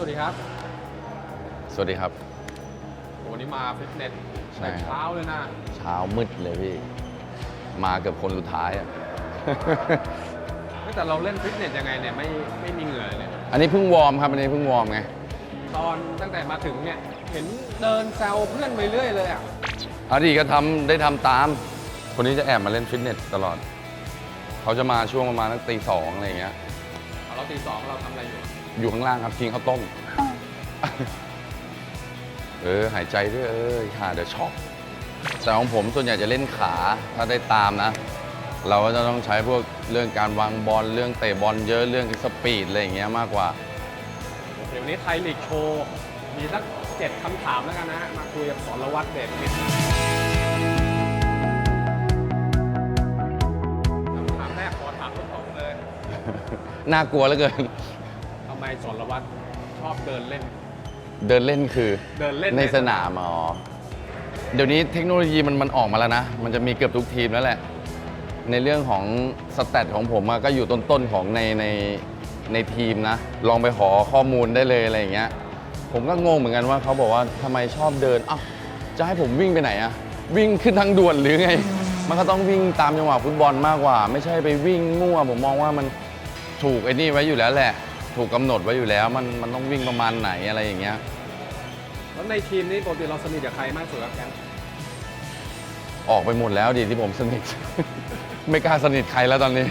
วัสดีครับสวัสดีครับโหวันนี้มาฟิตเนสใช่แต่ครับ เช้าเลยนะ เช้ามืดเลยพี่ มาเกือบคนสุดท้ายอะเฮ้ยแต่เราเล่นฟิตเนสยังไงเนี่ยไม่ไม่มีเหงื่อเลยอันนี้เพิ่งวอร์มครับ อันนี้เพิ่งวอร์มไง ตอนตั้งแต่มาถึงเนี่ย เห็นเดินแซวเพื่อนไปเรื่อยเลยอะอดีตก็ทำได้ทำตาม คนนี้จะแอบมาเล่นฟิตเนสตลอด เขาจะมาช่วงประมาณตั้งตีสองอะไรอย่างเงี้ย เอาเราตีสองเราทำอะไรอยู่ อยู่ข้างล่างครับกินข้าวต้ม เออ หายใจด้วยเออค่ะเดี๋ยวช็อกแต่ของผมส่วนใหญ่จะเล่นขาถ้าได้ตามนะ เราก็จะต้องใช้พวกเรื่องการวางบอลเรื่องเตะบอลเยอะเรื่องสปีดอะไรอย่างเงี้ยมากกว่า เดี๋ยววันนี้ไทยลีกโชว์ มีสักเจ็ดคำถามแล้วกันนะฮะ มาคุยกับสรวัตรเดชมิตรคำถามแรกขอถามตรงๆเลย น่ากลัวเหลือเกิน ทำไมสรวัตรชอบเดินเล่น เดินเล่นคือเดินเล่นในสนามอ๋อเดี๋ยวนี้เทคโนโลยีมันมันออกมาแล้วนะ มันจะมีเกือบทุกทีมแล้วแหละ ในเรื่องของสแตทของผมอะก็อยู่ต้นๆของในในในทีมนะ ลองไปขอข้อมูลได้เลยอะไรอย่างเงี้ย ผมก็งงเหมือนกันว่าเขาบอกว่าทำไมชอบเดินอ้าวจะให้ผมวิ่งไปไหนอะวิ่งขึ้นทางด่วนหรือไง มันก็ต้องวิ่งตามจังหวะฟุตบอลมากกว่า ไม่ใช่ไปวิ่งมั่วผมมองว่ามันถูกไอ้นี่ไว้อยู่แล้วแหละ ถูกกำหนดไว้อยู่แล้ว มันมันต้องวิ่งประมาณไหนอะไรอย่างเงี้ย แล้วในทีมนี้ปกติเราสนิทกับใครมากสุดครับแกมออกไปหมดแล้วดิที่ผมสนิท ไม่กล้าสนิทใครแล้วตอนนี้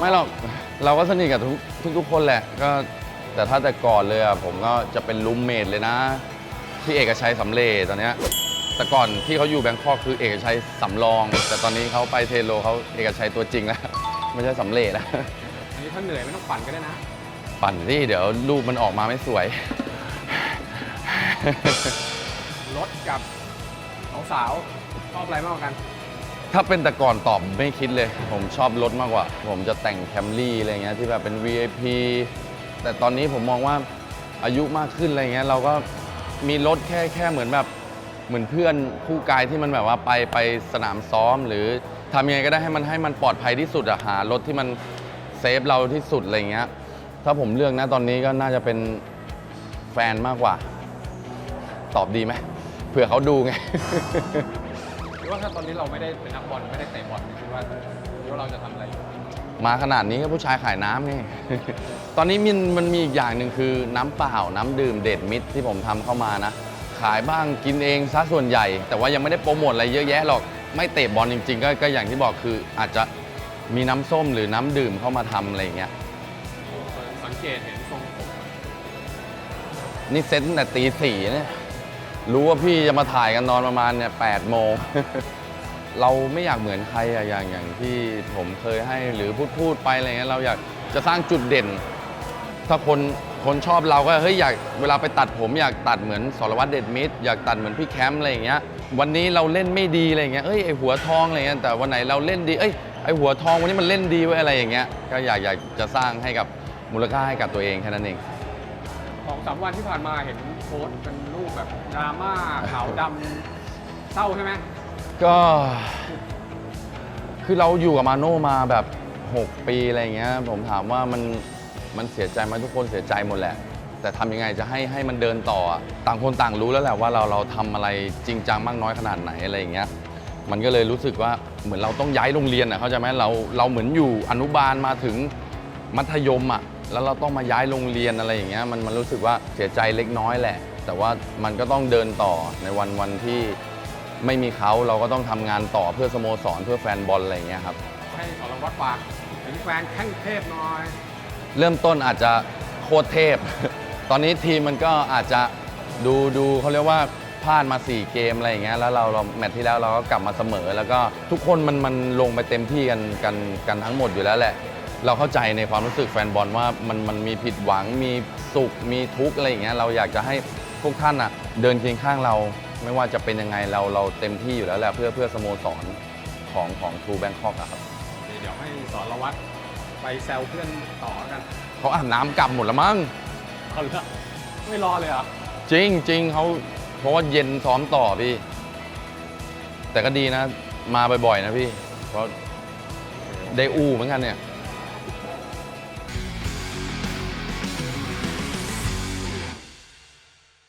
ไม่หรอกเราก็สนิทกับทุกทุกทุกคนแหละก็แต่ถ้าแต่ก่อนเลยอะผมก็จะเป็นรูมเมทเลยนะพี่เอกชัยสำเร็จตอนเนี้ยแต่ก่อนที่เขาอยู่แบงคอกคือเอกชัยสำรอง แต่ตอนนี้เขาไปเทโลเขาเอกชัยตัวจริงแล้ว ไม่ใช่สำเร็จแล้ว อันนี้ถ้าเหนื่อยไม่ต้องปั่นก็ได้นะ ปั่นที่เดี๋ยวรูปมันออกมาไม่สวย รถกับสาวๆชอบอะไรมากกว่ากัน ถ้าเป็นแต่ก่อนตอบไม่คิดเลย ผมชอบรถมากกว่า ผมจะแต่งแคมรี่อะไรเงี้ยที่แบบเป็น VIP แต่ตอนนี้ผมมองว่าอายุมากขึ้นอะไรเงี้ย เราก็มีรถแค่แค่เหมือนแบบเหมือนเพื่อนคู่กายที่มันแบบว่าไปไปสนามซ้อม หรือทำยังไงก็ได้ให้มันให้มันปลอดภัยที่สุดอะหารถที่มันเซฟเราที่สุดอะไรเงี้ย ถ้าผมเลือกนะตอนนี้ก็น่าจะเป็นแฟนมากกว่า ตอบดีไหมเผื่อเขาดูไง หรือว่าถ้าตอนนี้เราไม่ได้เป็นนักบอลไม่ได้เตะบอลคิดว่าคิดว่าเราจะทำอะไรอยู่มาขนาดนี้ก็ผู้ชายขายน้ำไงตอนนี้มันมันมีอีกอย่างหนึ่งคือน้ำเปล่า น้ำดื่มเดดมิตรที่ผมทำเข้ามานะ ขายบ้างกินเองซะส่วนใหญ่ แต่ว่ายังไม่ได้โปรโมทอะไรเยอะแยะหรอก ไม่เตะบอลจริงๆก็ก็อย่างที่บอกคืออาจจะมีน้ำส้มหรือน้ำดื่มเข้ามาทำอะไรอย่างเงี้ยสัง เกตเห็นทรงผมนี่เซ็ตตั้งแต่ตีสี่เนี่ยรู้ว่าพี่จะมาถ่ายกันนอนประมาณเนี่ยแปดโมง เราไม่อยากเหมือนใครอะอย่างอย่างที่ผมเคยให้หรือพูดพูดไปอะไรเงี้ยเราอยากจะสร้างจุดเด่น ถ้าคนคนชอบเราก็เฮ้ยอยากเวลาไปตัดผมอยากตัดเหมือนสรวัตรเดดมิตรอยากตัดเหมือนพี่แคมป์อะไรอย่างเงี้ยวันนี้เราเล่นไม่ดีอะไรเงี้ยเอ้ยไอหัวทองอะไรเงี้ยแต่วันไหนเราเล่นดีเอ้ยไอหัวทองวันนี้มันเล่นดีไว้อะไรอย่างเงี้ยก็อยากอยากจะสร้างให้กับ มูลค่าให้กับตัวเองแค่นั้นเอง สองสามวันที่ผ่านมาเห็นโพสต์เป็นรูปแบบดราม่าขาวดำเศร้าใช่ไหมก็ คือเราอยู่กับมาโน่มาแบบ 6 ปีอะไรอย่างเงี้ย ผมถามว่ามันมันเสียใจไหมทุกคนเสียใจหมดแหละ แต่ทำยังไงจะให้ให้มันเดินต่ออะต่างคนต่างรู้แล้วแหละว่าเราเราทำอะไรจริงจังมากน้อยขนาดไหนอะไรอย่างเงี้ย มันก็เลยรู้สึกว่าเหมือนเราต้องย้ายโรงเรียนอะเข้าใจไหมเราเราเหมือนอยู่อนุบาลมาถึงมัธยมอะ แล้วเราต้องมาย้ายโรงเรียนอะไรอย่างเงี้ยมันมันรู้สึกว่าเสียใจเล็กน้อยแหละ แต่ว่ามันก็ต้องเดินต่อในวันวันที่ไม่มีเขาเราก็ต้องทำงานต่อเพื่อสโมสรเพื่อแฟนบอลอะไรอย่างเงี้ยครับ ให้สรวัตรฝากถึงแฟนแข้งเทพหน่อย เริ่มต้นอาจจะโคตรเทพ ตอนนี้ทีมมันก็อาจจะดูดูเขาเรียกว่าพลาดมา 4 เกมอะไรอย่างเงี้ย แล้วเราเราแมตช์ที่แล้วเราก็กลับมาเสมอ แล้วก็ทุกคนมันมันลงไปเต็มที่กันกันกันทั้งหมดอยู่แล้วแหละ เราเข้าใจในความรู้สึกแฟนบอลว่ามันมันมีผิดหวังมีสุขมีทุกข์อะไรอย่างเงี้ยเราอยากจะให้พวกท่านอะเดินเคียงข้างเรา ไม่ว่าจะเป็นยังไงเราเราเต็มที่อยู่แล้วแหละเพื่อเพื่อสโมสรของของทูแบงคอกอะครับเดี๋ยวให้สรวัตรไปแซวเพื่อนต่อกันเขาอาบน้ำกลับหมดแล้วมั้งเอาละไม่รอเลยเหรอจริงจริงเขาเพราะว่าเย็นซ้อมต่อพี่ แต่ก็ดีนะ มาบ่อยๆนะพี่ เพราะได้อู้เหมือนกันเนี่ย